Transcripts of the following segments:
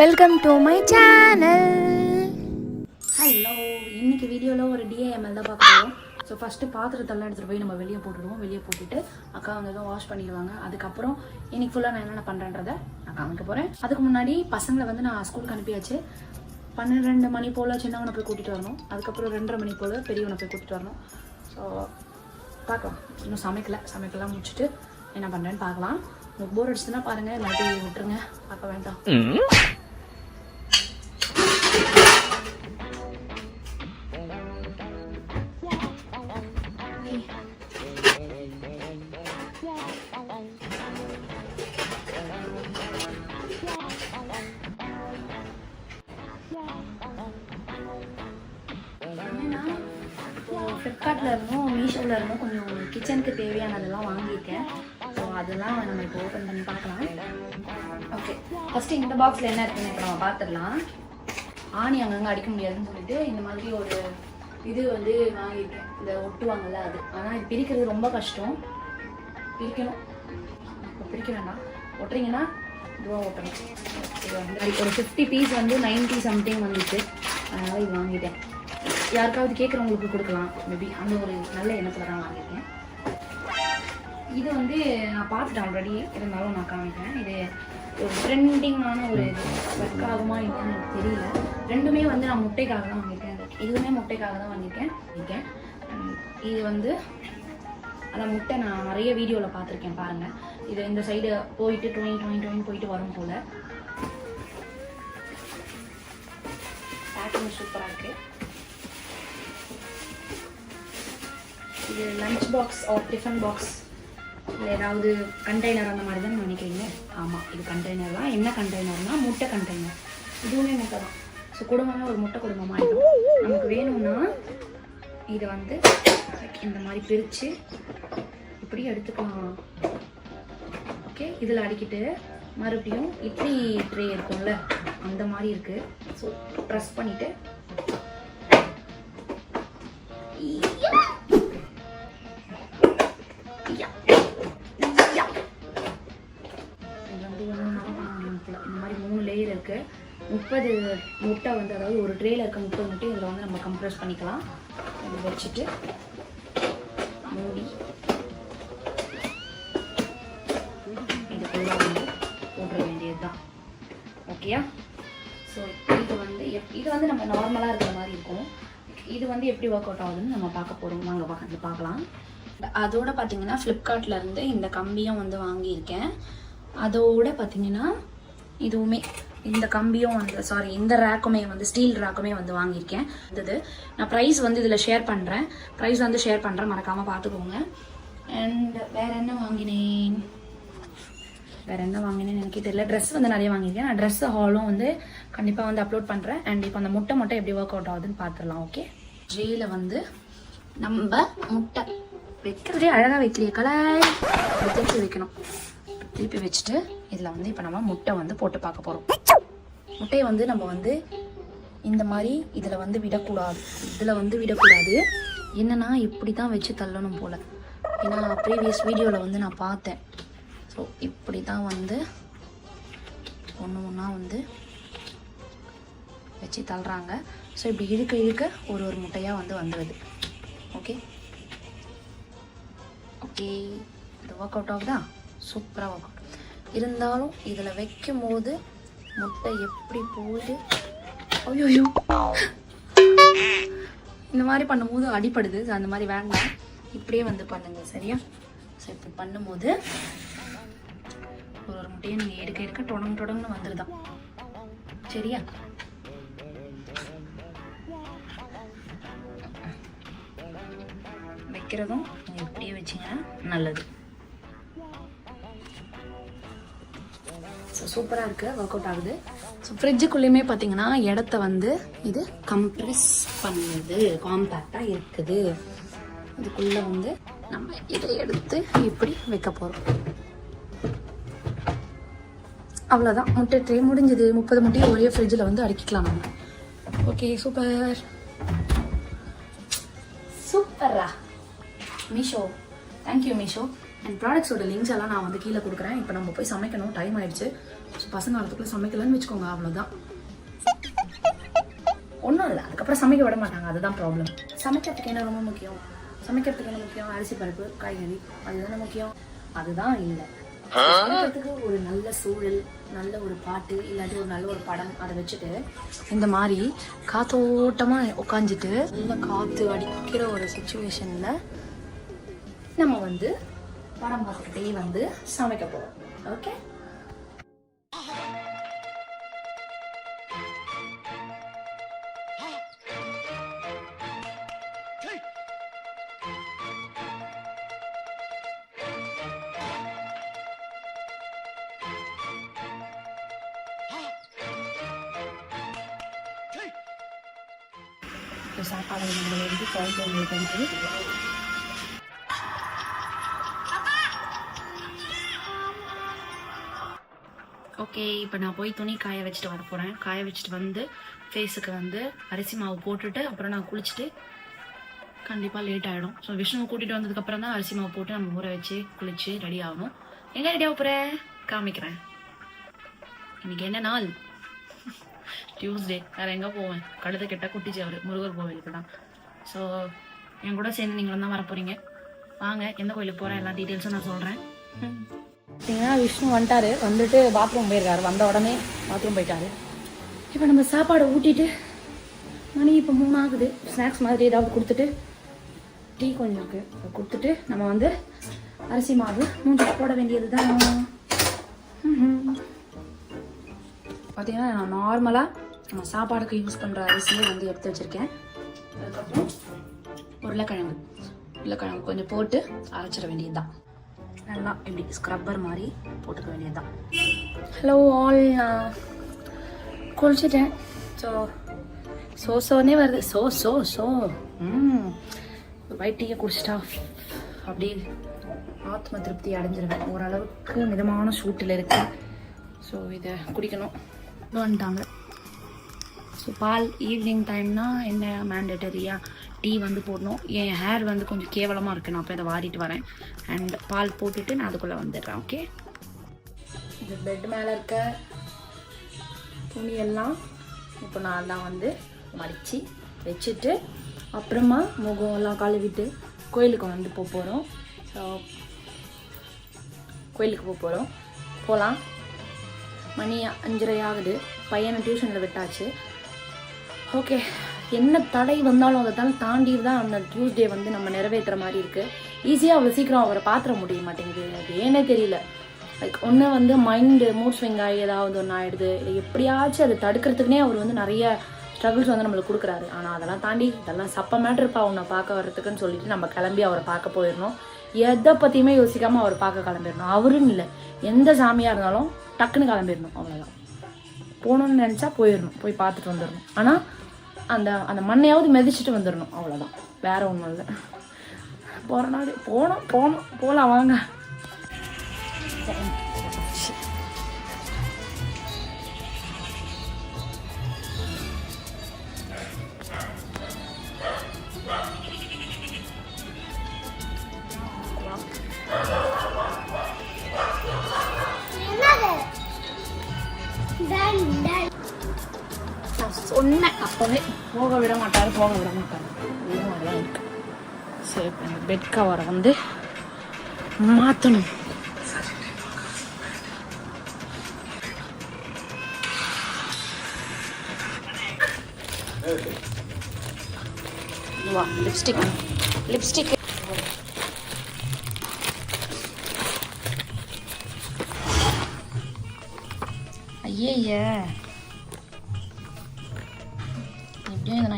Welcome to my channel hello இன்னைக்கு வீடியோவில் ஒரு டிஏஎம்எல் தான் பார்க்க போகிறோம் ஸோ ஃபஸ்ட்டு பாத்திரத்தெல்லாம் எடுத்துகிட்டு போய் நம்ம வெளியே போட்டுடுவோம். வெளியே போட்டுட்டு அக்கா வந்ததும் வாஷ் பண்ணிடுவாங்க. அதுக்கப்புறம் இன்னைக்கு ஃபுல்லாக நான் என்னென்ன பண்ணுறேன்றதை நான் காமிக்க போகிறேன் அதுக்கு முன்னாடி பசங்களை வந்து நான் ஸ்கூலுக்கு அனுப்பியாச்சு. பன்னிரெண்டு மணி போல் சின்னவனை போய் கூட்டிகிட்டு வரணும். அதுக்கப்புறம் ரெண்டரை மணி போல் பெரியவனை போய் கூட்டிகிட்டு வரணும். ஸோ பார்க்கலாம். இன்னும் சமைக்கல. சமைக்கலாம் முடிச்சுட்டு என்ன பண்ணுறேன்னு பார்க்கலாம். உங்களுக்கு போர் அடிச்சுன்னா பாருங்கள் இல்லாட்டி விட்டுருங்க. பார்க்க வேண்டாம். ஃப்ளிப்கார்ட்டில் இருந்தும் மீஷோவில் இருந்தும் கொஞ்சம் கிச்சனுக்கு தேவையானதெல்லாம் வாங்கியிருக்கேன். ஸோ அதெல்லாம் நம்ம இப்போ ஓப்பன் பண்ணி பார்க்கலாம். ஓகே ஃபஸ்ட்டு இந்த பாக்ஸில் என்ன இருக்குன்னு இப்போ நம்ம பார்த்துடலாம். ஆணி அங்கங்கே அடிக்க முடியாதுன்னு சொல்லிட்டு இந்த மாதிரி ஒரு இது வந்து வாங்கியிருக்கேன். இந்த ஒட்டுவாங்கல்ல அது. ஆனால் இது பிரிக்கிறது ரொம்ப கஷ்டம். பிரிக்கணும். இப்போ பிரிக்க வேண்டாம் ஒட்டுறீங்கன்னா இதுவாக ஓட்டணும் ஒரு ஃபிஃப்டி பீஸ் வந்து 90 சம்திங் வந்துச்சு. அதனால் இது வாங்கிட்டேன். யாருக்காவது கேட்குறவங்களுக்கு கொடுக்கலாம். மேபி அந்த ஒரு நல்ல எண்ணத்தில் தான் வாங்கியிருக்கேன். இது வந்து நான் பார்த்துட்டேன் ஆல்ரெடி இருந்தாலும் நான் காமிக்கிறேன். இது ஒரு ட்ரெண்டிங்கான ஒரு இது. ஒர்க் ஆகுமா என்னன்னு எனக்கு தெரியல. ரெண்டுமே வந்து நான் முட்டைக்காக தான் வாங்கியிருக்கேன். இதுவுமே முட்டைக்காக தான் வாங்கியிருக்கேன். இது வந்து அந்த முட்டை நான் நிறைய வீடியோவில் பார்த்துருக்கேன் பாருங்கள் இது இந்த சைடு போயிட்டு டொயின் டொயின் டொயின் போயிட்டு வரும் போல். பேக்கிங் சூப்பராக இருக்குது இது lunch box or tiffin box இல்லை ஏதாவது கண்டெய்னர் அந்த மாதிரி தான் நினைக்கிறீங்க? ஆமாம் இது கண்டெய்னர் தான். என்ன கண்டெய்னர்னா முட்டை கண்டெய்னர் இதுவுமே முட்டை தான். ஸோ குடும்பமே ஒரு முட்டை குடும்பமாக ஆகிடும் நமக்கு வேணும்னா இதை வந்து இந்த மாதிரி பிரித்து இப்படி எடுத்துக்கலாம். ஓகே இதில் அடிக்கிட்டு மறுபடியும் இட்லி ட்ரே இருக்கும்ல அந்த மாதிரி இருக்குது ஸோ ப்ரெஸ் பண்ணிவிட்டு வந்து இந்த மாதிரி மூணு லேயர் இருக்கு. முப்பது முட்டை வந்து அதாவது ஒரு ட்ரேல இருக்க முப்பது முட்டை இதில் வந்து நம்ம கம்ப்ரஸ் பண்ணிக்கலாம். இது வச்சுட்டு மூடி. இதுக்குள்ள வந்து போட்டுற வேண்டியது தான் ஓகேயா ஸோ இது வந்து எப் இது வந்து நம்ம நார்மலாக இருக்கிற மாதிரி இருக்கும். இது வந்து எப்படி ஒர்க் அவுட் ஆகுதுன்னு நம்ம பார்க்க போகிறோம் வாங்க பக்கத்தில் பார்க்கலாம். அதோட பார்த்தீங்கன்னா ஃப்ளிப்கார்ட்லேருந்து இந்த கம்பியும் வந்து வாங்கியிருக்கேன். அதோட பார்த்தீங்கன்னா இதுவுமே இந்த கம்பியும் வந்து சாரி இந்த ரேக்குமே வந்து ஸ்டீல் ரேக்குமே வந்து வாங்கியிருக்கேன். இது நான் ப்ரைஸ் வந்து இதில் ஷேர் பண்ணுறேன் ப்ரைஸ் வந்து ஷேர் பண்ணுறேன் மறக்காமல் பார்த்துக்கோங்க அண்ட் வேறு என்ன வாங்கினேன்? வேறு என்ன வாங்கினேன்னு எனக்கே தெரியல. ட்ரெஸ் வந்து நிறைய வாங்கியிருக்கேன். நான் ட்ரெஸ் ஹாலும் வந்து கண்டிப்பாக வந்து அப்லோட் பண்ணுறேன் அண்ட் இப்போ அந்த முட்டை மட்டும் எப்படி ஒர்க் அவுட் ஆகுதுன்னு பார்த்துடலாம் ஓகே ஜேயில் வந்து நம்ம முட்டை வைக்கிறதே அழகாக வைக்கலையே கலாய் இப்படி வைக்கணும். திருப்பி வச்சுட்டு இதில் வந்து இப்போ நம்ம முட்டை வந்து போட்டு பார்க்க போகிறோம் முட்டையை வந்து நம்ம வந்து இந்த மாதிரி இதில் வந்து விடக்கூடாது. இதில் வந்து விடக்கூடாது. என்னென்னா இப்படி தான் வச்சு தள்ளணும் போல். ஏன்னா ப்ரீவியஸ் வீடியோவில் வந்து நான் பார்த்தேன். ஸோ இப்படி தான் வந்து ஒன்று ஒன்றா வந்து வச்சு தள்ளுறாங்க. ஸோ இப்படி இழுக்க இழுக்க ஒரு ஒரு முட்டையாக வந்து வந்துடுது ஓகே ஓகே இது ஒர்க் அவுட் ஆகுதா? சூப்பராக ஒர்க் இருந்தாலும் இதில் வைக்கும் போது முட்டை எப்படி போகுது? ஐயோ இந்த மாதிரி பண்ணும்போது அடிப்படுது அந்த மாதிரி வேண்டாம். இப்படியே வந்து பண்ணுங்க சரியா? ஸோ இப்படி பண்ணும்போது ஒரு ஒரு முட்டையை நீங்கள் எடுக்க எடுக்க தொடங்கு தொடங்கன்னு வந்துருதான். சரியா? வைக்கிறதும் நீங்கள் இப்படியே வச்சிங்கன்னா நல்லது. ஸோ சூப்பராக இருக்குது ஒர்க் அவுட் ஆகுது. ஸோ ஃப்ரிட்ஜுக்குள்ளேயுமே பார்த்தீங்கன்னா இடத்த வந்து இது கம்ப்ரெஸ் பண்ணுது. காம்பேக்டாக இருக்குது. இதுக்குள்ளே வந்து நம்ம இதை எடுத்து இப்படி வைக்க போகிறோம் அவ்வளோதான் முட்டை ட்ரே முடிஞ்சது. முப்பது முட்டையை ஒரே ஃப்ரிட்ஜில் வந்து அடுக்கிக்கலாம் நம்ம. ஓகே சூப்பர் சூப்பரா Meesho thank you Meesho and ப்ராடக்ட்ஸோட links எல்லாம் நான் வந்து கீழே கொடுக்குறேன். இப்போ நம்ம போய் சமைக்கணும். டைம் ஆயிடுச்சு. ஸோ பசங்க வரத்துக்குள்ள சமைக்கலன்னு வச்சுக்கோங்க அவ்வளோதான் ஒன்றும் இல்லை. அதுக்கப்புறம் சமைக்க விட மாட்டாங்க. அதுதான் ப்ராப்ளம் சமைக்கிறதுக்கு என்ன ரொம்ப முக்கியம்? சமைக்கிறதுக்கு என்ன முக்கியம்? அரிசி பருப்பு காய்கறி. அதுதானே முக்கியம்? அதுதான் இல்லை. சமைக்கிறதுக்கு ஒரு நல்ல சூழல் நல்ல ஒரு பாட்டு இல்லாட்டி ஒரு நல்ல ஒரு படம் அதை வச்சுட்டு இந்த மாதிரி காத்தோட்டமாக உட்காந்துட்டு நல்ல காற்று அடிக்கிற ஒரு சுச்சுவேஷனில் நம்ம வந்து படம் பார்த்துக்கிட்டே வந்து சமைக்க போகிறோம் ஓகே சாப்பாடு நம்ம எடுத்து குழந்தைங்களுக்கு ஓகே இப்போ நான் போய் துணி காய வச்சுட்டு வர போகிறேன் காய வச்சுட்டு வந்து ஃபேஸுக்கு வந்து அரிசி மாவு போட்டுட்டு அப்புறம் நான் குளிச்சுட்டு கண்டிப்பாக லேட் ஆகிடும் ஸோ விஷ்ணுவை கூட்டிகிட்டு வந்ததுக்கப்புறம் தான் அரிசி மாவு போட்டு நம்ம ஊற வச்சு குளிச்சு ரெடி ஆகணும். எங்கே ரெடி ஆக போகிற காமிக்கிறேன். இன்னைக்கு என்ன நாள்? டியூஸ்டே வேறு எங்கே போவேன்? கழுத கெட்ட குட்டிச்சு அவர். முருகர் கோவிலுக்கு தான். ஸோ என் கூட சேர்ந்து நீங்களும் தான் வர போகிறீங்க வாங்க எந்த கோயிலுக்கு போகிறேன் எல்லா டீட்டெயில்ஸும் நான் சொல்கிறேன் பார்த்தீங்கன்னா விஷ்ணு வந்துட்டாரு. வந்துட்டு பாத்ரூம் போயிருக்காரு. வந்த உடனே பாத்ரூம் போயிட்டாரு. இப்போ நம்ம சாப்பாடை ஊட்டிட்டு மணி இப்போ மூணு ஆகுது ஸ்நாக்ஸ் மாதிரி ஏதாவது கொடுத்துட்டு டீ கொஞ்சம் இருக்கு. கொடுத்துட்டு நம்ம வந்து அரிசி மாவு மூஞ்சி போட வேண்டியது தான் பார்த்தீங்கன்னா நான் நார்மலாக நம்ம சாப்பாடுக்கு யூஸ் பண்ணுற அரிசியை வந்து எடுத்து வச்சுருக்கேன். அதுக்கப்புறம் உருளைக்கிழங்கு. உருளைக்கிழங்கு கொஞ்சம் போட்டு அரைச்சிட வேண்டியது தான் நல்லா இப்படி ஸ்க்ரப்பர் மாதிரி போட்டுக்க வேண்டியது தான் ஹலோ ஆல் நான் குளிச்சிட்டேன். ஸோ சோ சோனே வருது. சோ சோ சோ ம். ஒயிட் டீயை குடிச்சிட்டா அப்படி ஆத்ம திருப்தி அடைஞ்சிருவேன். ஓரளவுக்கு மிதமான சூட்டில் இருக்கு. ஸோ இதை குடிக்கணும். வந்துட்டாங்க ஸோ பால் ஈவினிங் டைம்னா என்ன மேண்டட்டரியாக டீ வந்து போடணும். என் ஹேர் வந்து கொஞ்சம் கேவலமாக இருக்குது நான் போய் இதை வாரிட்டு வரேன். அண்ட் பால் போட்டுட்டு நான் அதுக்குள்ளே வந்துடுறேன் ஓகே இந்த பெட் மேலே இருக்க துணியெல்லாம் இப்போ நான் தான் வந்து மடித்து வச்சுட்டு அப்புறமா முகம் எல்லாம் கழுவிட்டு கோயிலுக்கு வந்து போக போகிறோம் ஸோ கோயிலுக்கு போக போகிறோம் போகலாம் மணி அஞ்சரை ஆகுது. பையனை டியூஷனில் விட்டாச்சு. ஓகே என்ன தடை வந்தாலும் அதை தான் தாண்டி தான் அந்த டியூஸ்டே வந்து நம்ம நிறைவேற்றுற மாதிரி இருக்குது ஈஸியாக அவ்வளோ சீக்கிரம் அவரை பாத்திர முடிய மாட்டேங்குது. அது ஏன்னே தெரியல. லைக் ஒன்று வந்து மைண்டு மூட் ஸ்விங் ஆகி ஏதாவது ஒன்று ஆகிடுது இல்லை எப்படியாச்சும் அதை தடுக்கிறதுக்குனே அவர் வந்து நிறைய ஸ்ட்ரகிள்ஸ் வந்து நம்மளுக்கு கொடுக்குறாரு. ஆனால் அதெல்லாம் தாண்டி இதெல்லாம் சப்ப மேட்ருப்பா உன்னை பார்க்க வர்றதுக்குன்னு சொல்லிட்டு நம்ம கிளம்பி அவரை பார்க்க போயிடணும். எதை பற்றியுமே யோசிக்காமல் அவர் பார்க்க கிளம்பிடணும். அவருன்னு இல்லை. எந்த சாமியாக இருந்தாலும் டக்குன்னு கிளம்பிடணும். அவ்வளோதான் போகணும்னு நினச்சா போயிடணும். போய் பார்த்துட்டு வந்துடணும். ஆனால் அந்த அந்த மண்ணையாவது மிதிச்சிட்டு வந்துடணும் அவ்வளோதான் வேற ஒன்றும் இல்லை. போகிற நாள் போனோம் போனோம் போகலாம் வாங்க. தேங்க்யூ சொன்னேன். அப்போவே போக விட மாட்டாரு போக விட மாட்டாரு. இருக்கு. சரி பெட் கவரை வந்து மாற்றணும் வா லிப்ஸ்டிக் லிப்ஸ்டிக் ஐயே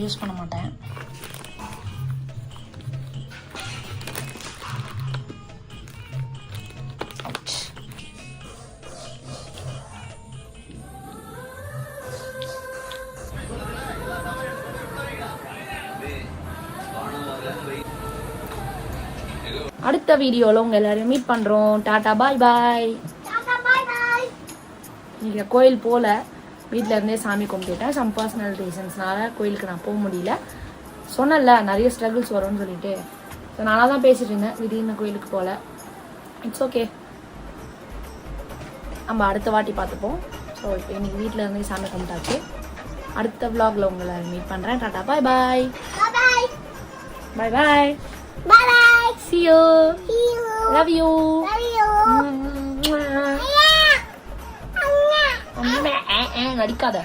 நான் யூஸ் பண்ண மாட்டேன். அடுத்த வீடியோவில் உங்கள் எல்லாரையும் மீட் பண்ணுறோம் டாடா பாய் பாய் இங்கே கோயில் போகல வீட்டில் இருந்தே சாமி கும்பிட்டுட்டேன். சம் பர்சனல் ரீசன்ஸ்னால கோயிலுக்கு நான் போக முடியல. சொன்னேன்ல நிறைய ஸ்ட்ரகிள்ஸ் வரும்னு சொல்லிட்டு. ஸோ நானாக தான் பேசிட்டு இருந்தேன். திடீர்னு கோயிலுக்கு போகல இட்ஸ் ஓகே நம்ம அடுத்த வாட்டி பார்த்துப்போம். ஸோ இப்போ இன்னைக்கு வீட்டில் இருந்து சாமி கும்பிட்டாச்சு. அடுத்த vlogல உங்களை மீட் பண்ணுறேன் tata bye bye bye bye. Bye. Bye. see you. See you. love you. Love you. எனக்கு அடிக்காத?